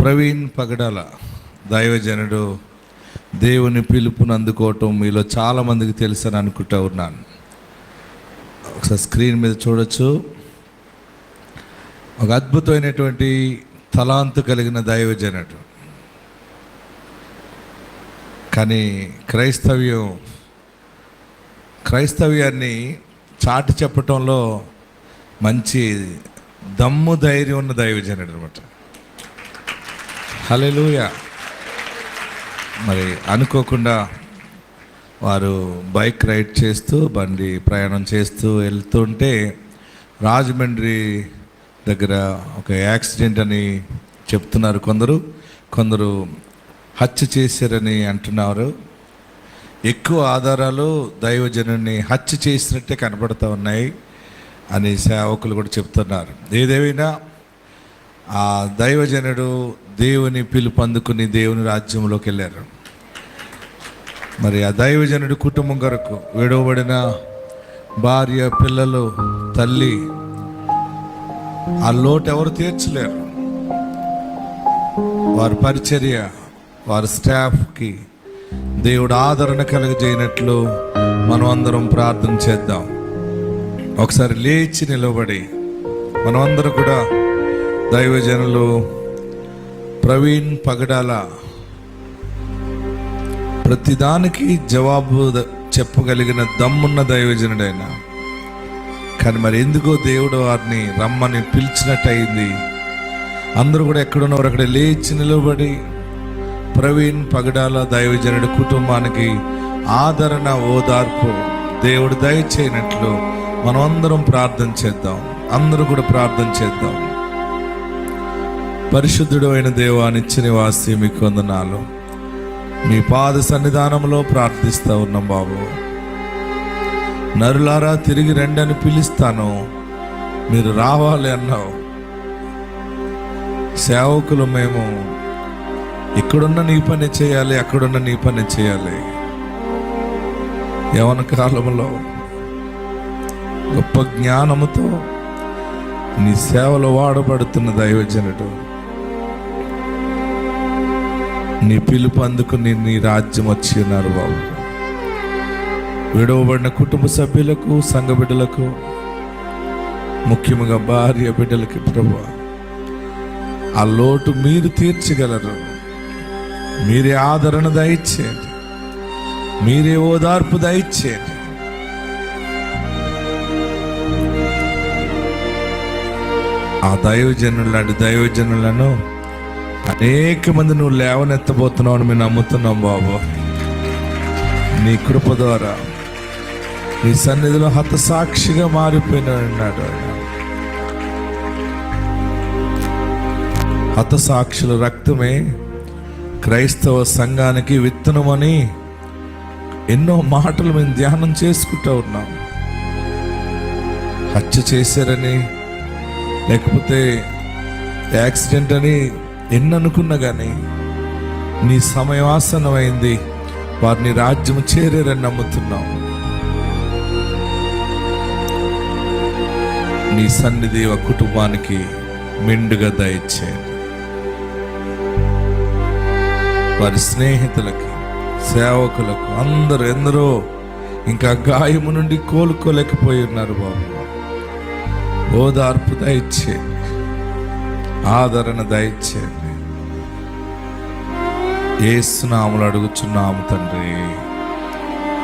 ప్రవీణ్ పగడాల దైవజనుడు దేవుని పిలుపుని అందుకోవటం మీలో చాలామందికి తెలుసని అనుకుంటా ఉన్నాను. ఒకసారి స్క్రీన్ మీద చూడొచ్చు. ఒక అద్భుతమైనటువంటి తలాంతు కలిగిన దైవజనుడు. కానీ క్రైస్తవ్యం క్రైస్తవ్యాన్ని చాటి చెప్పటంలో మంచి దమ్ము ధైర్యం ఉన్న దైవజనుడు అనమాట హలెలూయ మరి అనుకోకుండా వారు బైక్ రైడ్ చేస్తూ బండి ప్రయాణం చేస్తూ వెళ్తుంటే రాజమండ్రి దగ్గర ఒక యాక్సిడెంట్ అని చెప్తున్నారు కొందరు. కొందరు హత్య చేశారని అంటున్నారు. ఎక్కువ ఆధారాలు దైవజనుని హత్య చేసినట్టే కనబడుతూ ఉన్నాయి అని సేవకులు కూడా చెప్తున్నారు. ఏదేమైనా ఆ దైవజనుడు దేవుని పిలుపు అందుకుని దేవుని రాజ్యంలోకి వెళ్ళారు. మరి ఆ దైవజనుడి కుటుంబం కొరకు విడవబడిన భార్య పిల్లలు తల్లి ఆ లోటు ఎవరు తీర్చలేరు. వారి పరిచర్య వారి స్టాఫ్కి దేవుడు ఆదరణ కలుగజేయనట్లు మనం అందరం ప్రార్థన చేద్దాం. ఒకసారి లేచి నిలబడి మనం అందరం కూడా దైవజనులు ప్రవీణ్ పగడాల ప్రతిదానికి జవాబు చెప్పగలిగిన దమ్మున్న దైవజనుడైన. కానీ మరి ఎందుకో దేవుడు వారిని రమ్మని పిలిచినట్టు అయింది అందరూ కూడా ఎక్కడున్నవారు అక్కడ లేచి నిలబడి ప్రవీణ్ పగడాల దైవజనుడి కుటుంబానికి ఆదరణ ఓదార్పు దేవుడు దయచేయనట్లు మనం అందరం ప్రార్థన చేద్దాం. అందరూ కూడా ప్రార్థన చేద్దాం. పరిశుద్ధుడు అయిన దేవానిచ్చిన నివాసి మీకు వందనాలు. మీ పాద సన్నిధానంలో ప్రార్థిస్తా ఉన్నాం బాబు. నరులారా తిరిగి రండి అని పిలుస్తాను. మీరు రావాలి అన్నావు. సేవకులు మేము ఇక్కడున్న నీ పని చేయాలి అక్కడున్న నీ పని చేయాలి. యవన కాలంలో గొప్ప జ్ఞానముతో నీ సేవలో వాడబడుతున్న దైవజనుడు. నీ పిలుపు అందుకుని నీ రాజ్యం వచ్చి ఉన్నారు బాబు. విడవబడిన కుటుంబ సభ్యులకు సంఘ బిడ్డలకు ముఖ్యంగా భార్య బిడ్డలకి ప్రభు. ఆ లోటు మీరు తీర్చగలరు. మీరే ఆదరణ దయచేయండి. మీరే ఓదార్పు దయచేయండి. ఆ దైవజనులు లాంటి దైవజనులను అనేక మంది నువ్వు లేవనెత్తబోతున్నావు అని మేము నమ్ముతున్నాం బాబు. నీ కృప ద్వారా నీ సన్నిధిలో హతసాక్షిగా మారిపోయినాడు హతసాక్షుల రక్తమే క్రైస్తవ సంఘానికి విత్తనమని ఎన్నో మాటలు మేము ధ్యానం చేసుకుంటూ ఉన్నాం. హత్య చేశారని లేకపోతే యాక్సిడెంట్ అని ఎన్ని అనుకున్నా కానీ నీ సమయాసనమైంది. వారిని రాజ్యం చేరేరని నమ్ముతున్నాం నీ సన్నిధి కుటుంబానికి మెండుగా దయచేయండి. వారి స్నేహితులకి సేవకులకు అందరూ ఎందరో ఇంకా గాయము నుండి కోలుకోలేకపోయి ఉన్నారు బాబు. ఓదార్పు దయచేయండి. ఆదరణ దయచేయండి. ఏసునాములు అడుగుచున్నాము తండ్రి.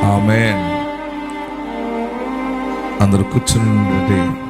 ఆమెన్. అందరు కూర్చుని